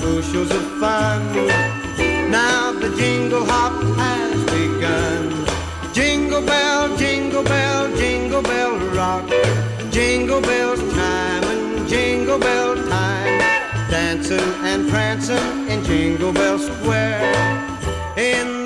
bushels of fun. Now the jingle hop has begun. Jingle bell, jingle bell, jingle bell rock. Jingle bell time and jingle bell time. Dancing and prancing in Jingle Bell Square. In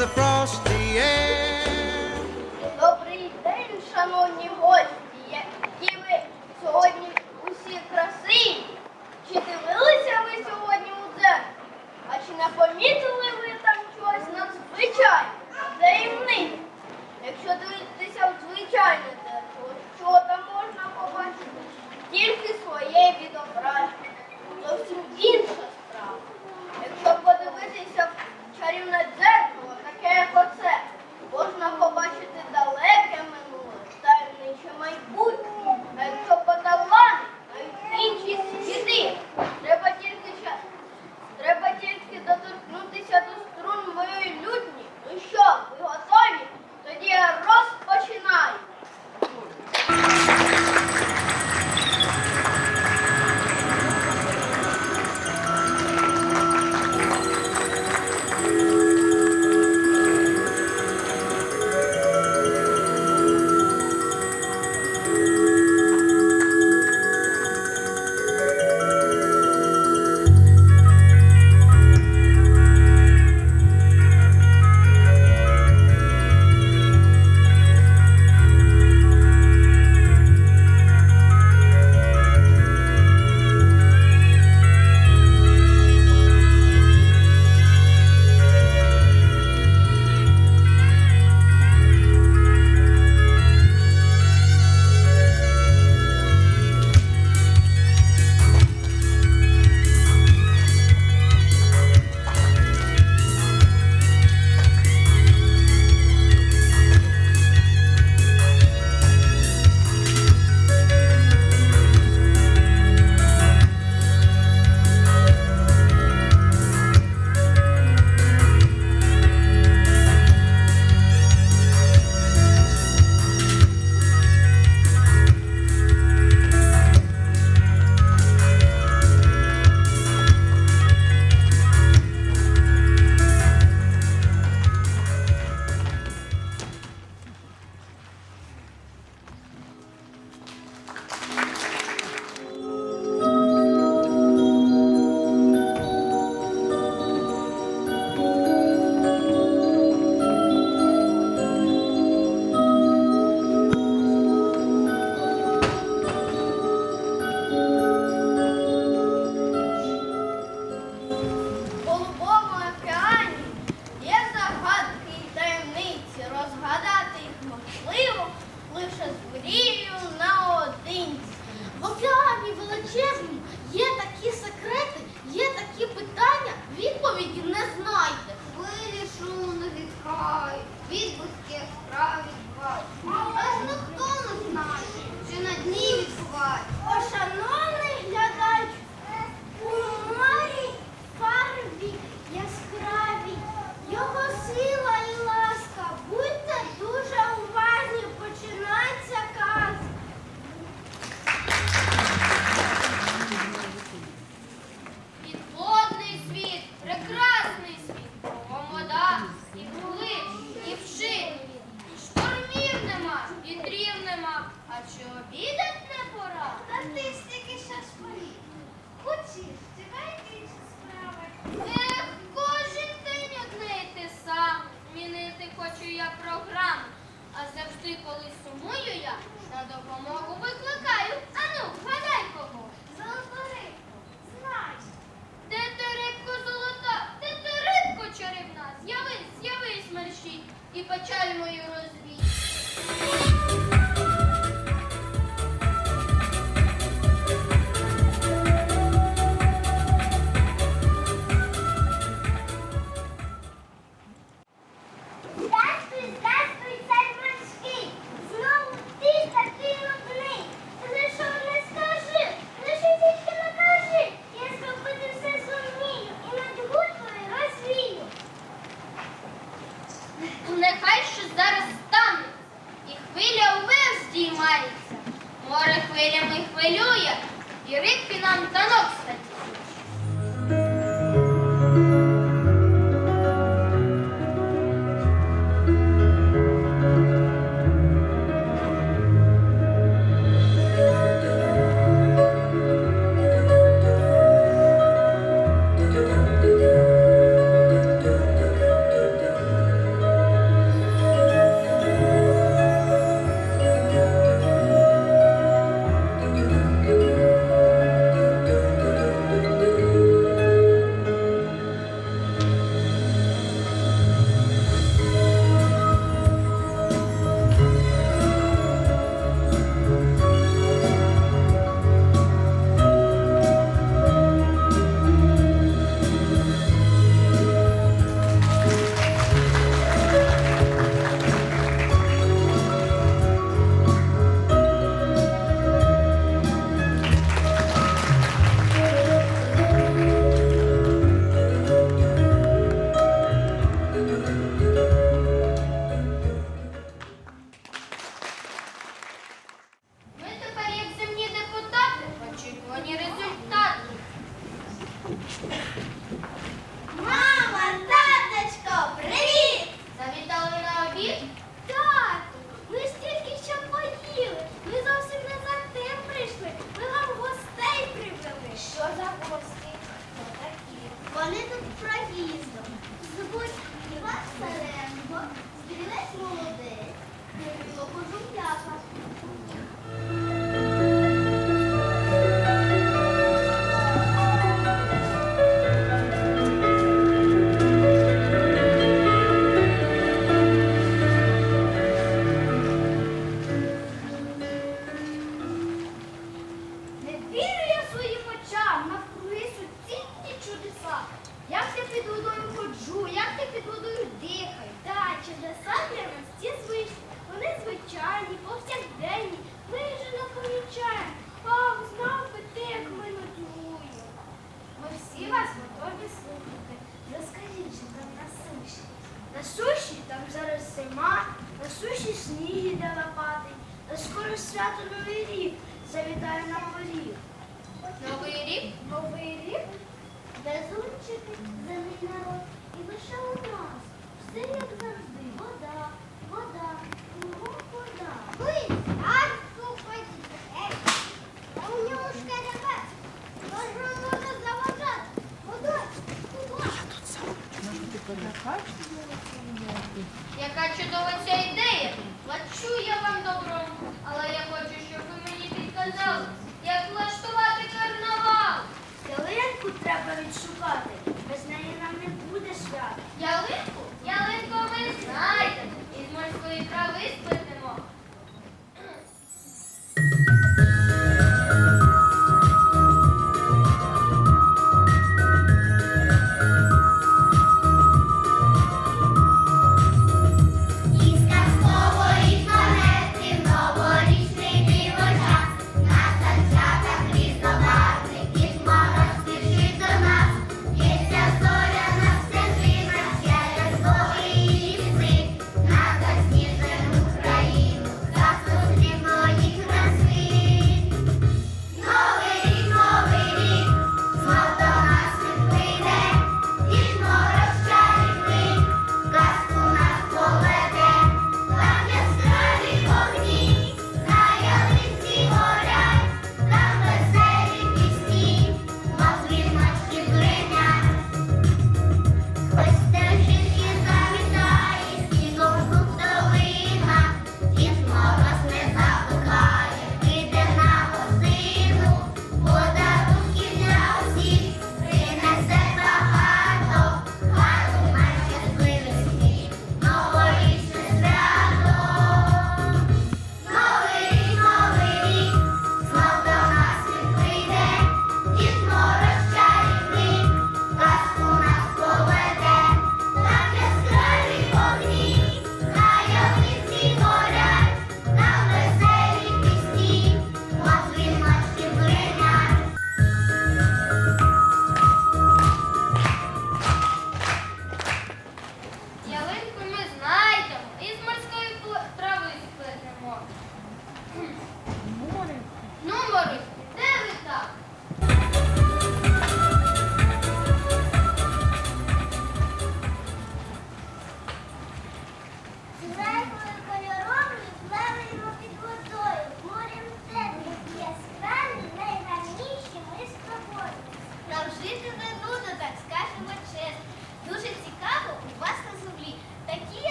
морської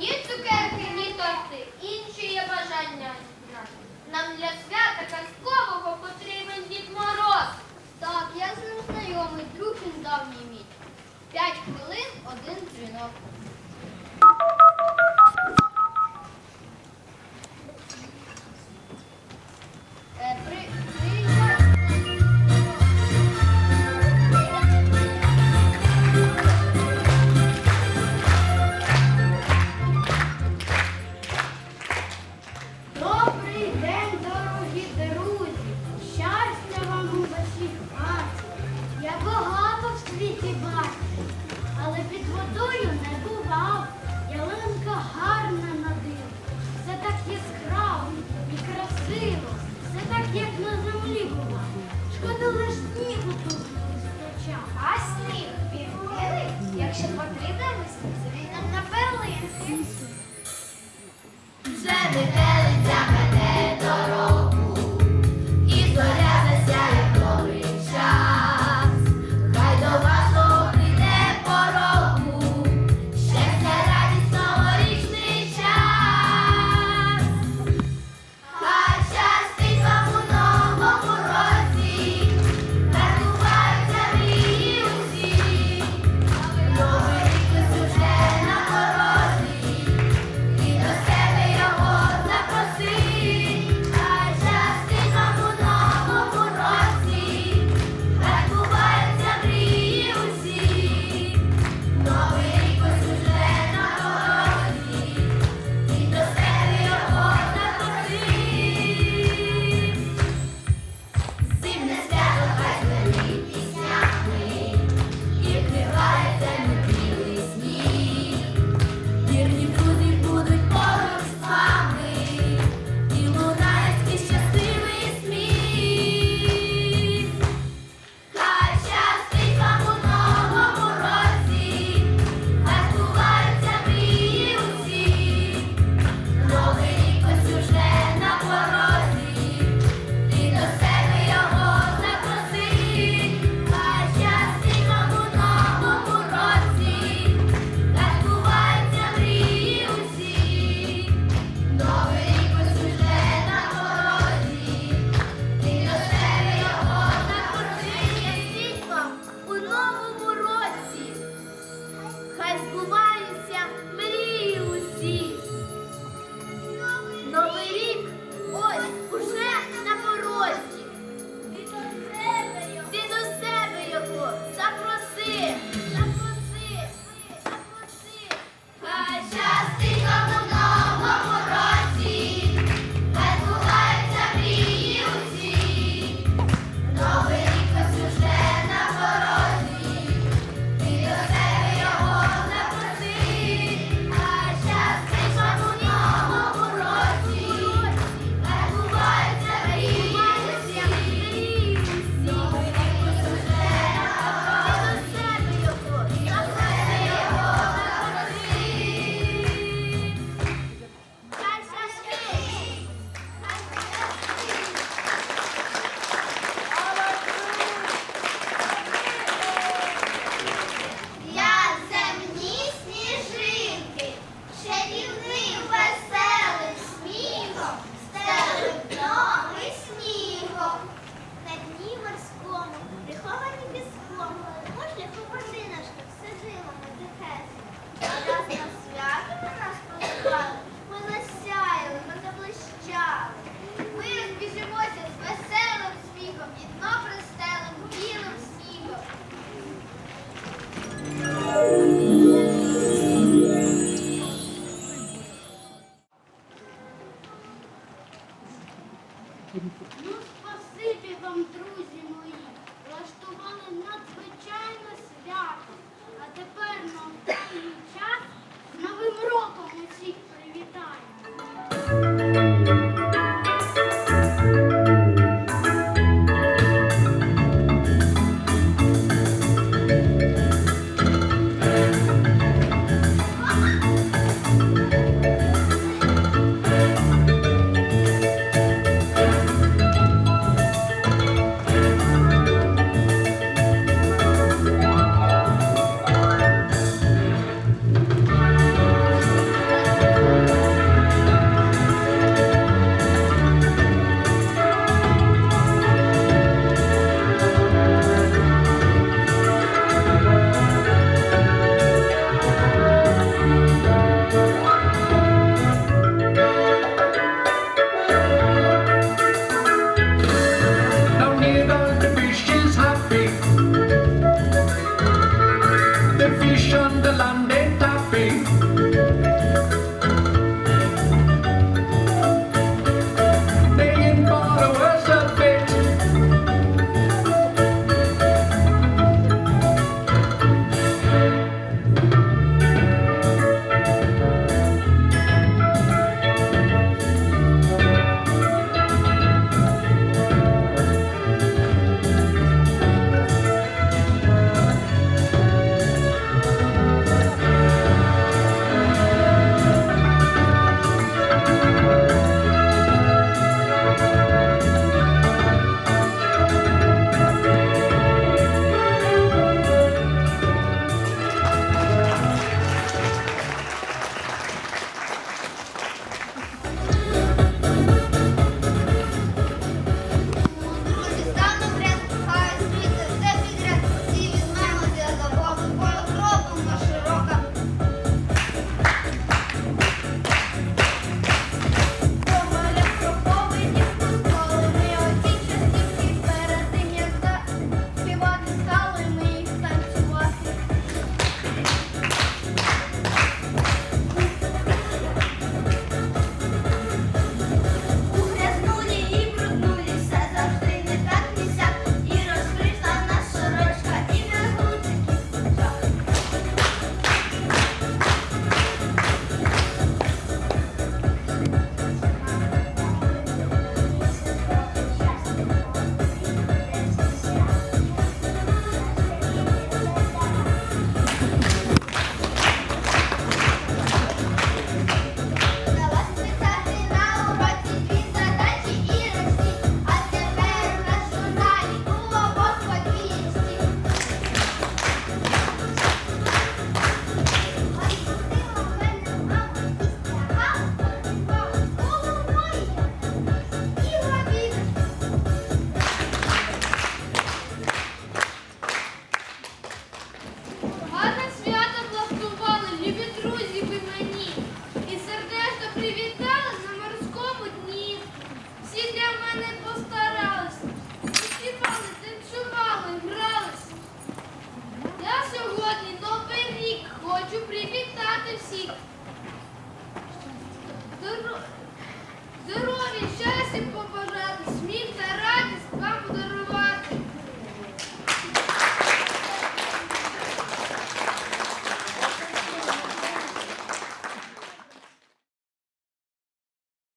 Ні цукерки, ні торти, інші є бажання. Нам для свята казкового потрібен дід мороз. Так, я з ним знайомий, друг він давній мій. П'ять хвилин один дзвінок. Якщо потрібно виснути, він нам на пилинки. Вже виделиться